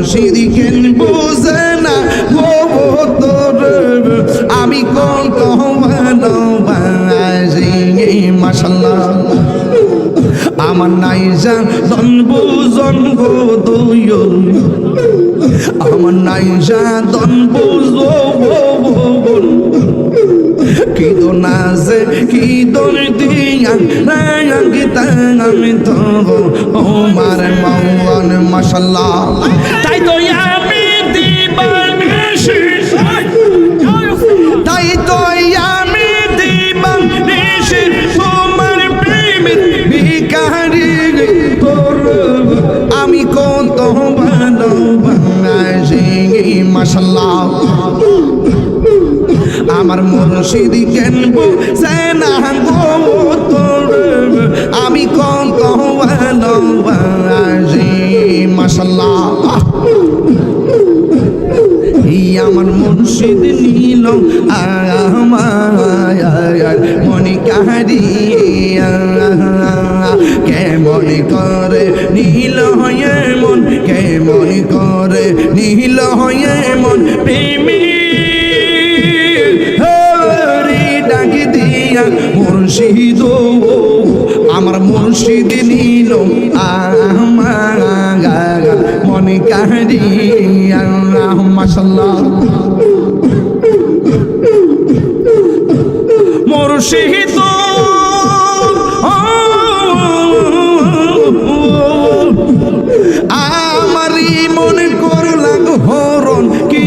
মুর্শিদ কেন বুঝে না তোর আমি কত ভালোবাসি মাসাল্লাহ আমার নাই যা জন্ম জন্ম দুয় আমার নাই যা জন্ম কি তো নাচে কি তোর দিয়া রাঙ্গিতা আমি তো ও মার মৌন মশাল্লাহ। তো আমি দিবানিশি তাই তো আমি দিবানিশি তোমার প্রেমের ভিখারি তোর। আমি কত ভালোবাসি মশাল্লাহ। আমার মুর্শিদ কেন বুঝে না গো আমি কত ভালোবাসি আমার মুর্শিদ নীল মনে কাহারি কেমন করে নীল হয়ে মন, কেমন করে নীল হয়ে মন প্রেমী ডাকি দিয়া মুর্শিদ আমার মুর্শিদ নীল আমার মনে কাহারি মাসাল্লাহ মুর্শিদ। আমারই মনে করলাম হরণ কি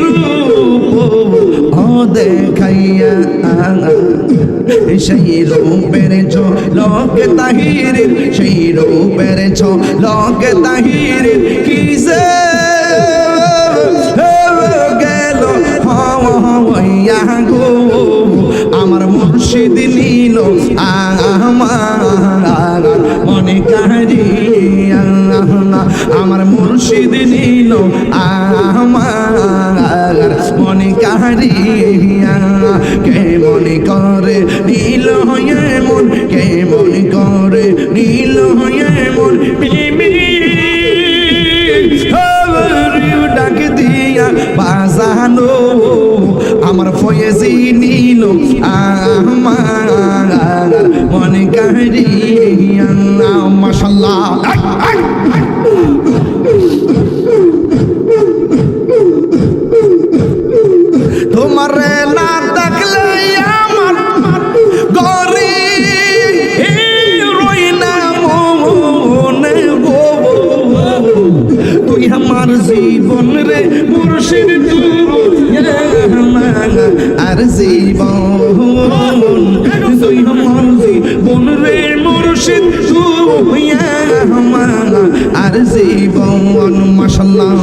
রূপ ও দেখাইয়া সেই রূপের ছো, লোকে তাহিরের সেই রূপের ছো, লোকে তাহিরের মনে কাহারি আমার মুর্শিদ নীল আমার। মনে কাহারি কে মনে করে নীল হয়ে মন কে মনে করে নীল হয়ে মন প্রেমী ডাক দিয়া বাজানো, আমার ফয়েজি নীল আমার। মনে কাহিয়া মাসাল্লাহ তোমার না দেখলে আমার গরি রই না মনে গো তুই আমার জীবন রে মুর্শিদ আর জীবন জীবন মাসাল্লাহ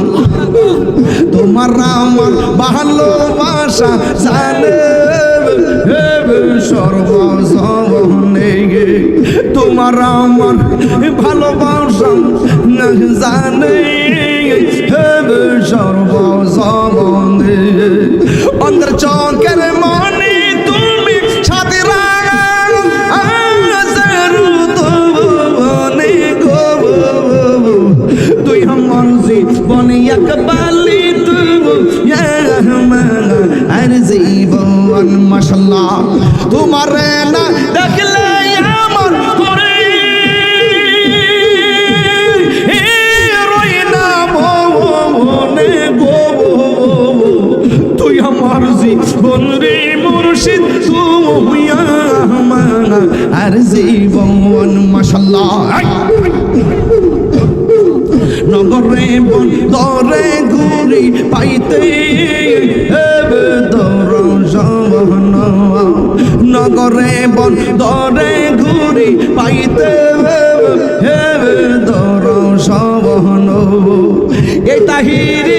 তোমার আমার ভালোবাসা জানে। সর্বজনে তোমার আমার ভালোবাসা জানে। জীবনে এক বালি আর জীবন মাসাল্লাহ তোমার না দেখলে আমার করে তুই আমার জীবন রে মুর্শিদ তুই আমার আর জীবন মাসাল্লাহ নগরে বন দরে ঘুরি পাইতে নগরে বন দরে ঘুরি পাইতে হেবে দর সবন এ বাহিরি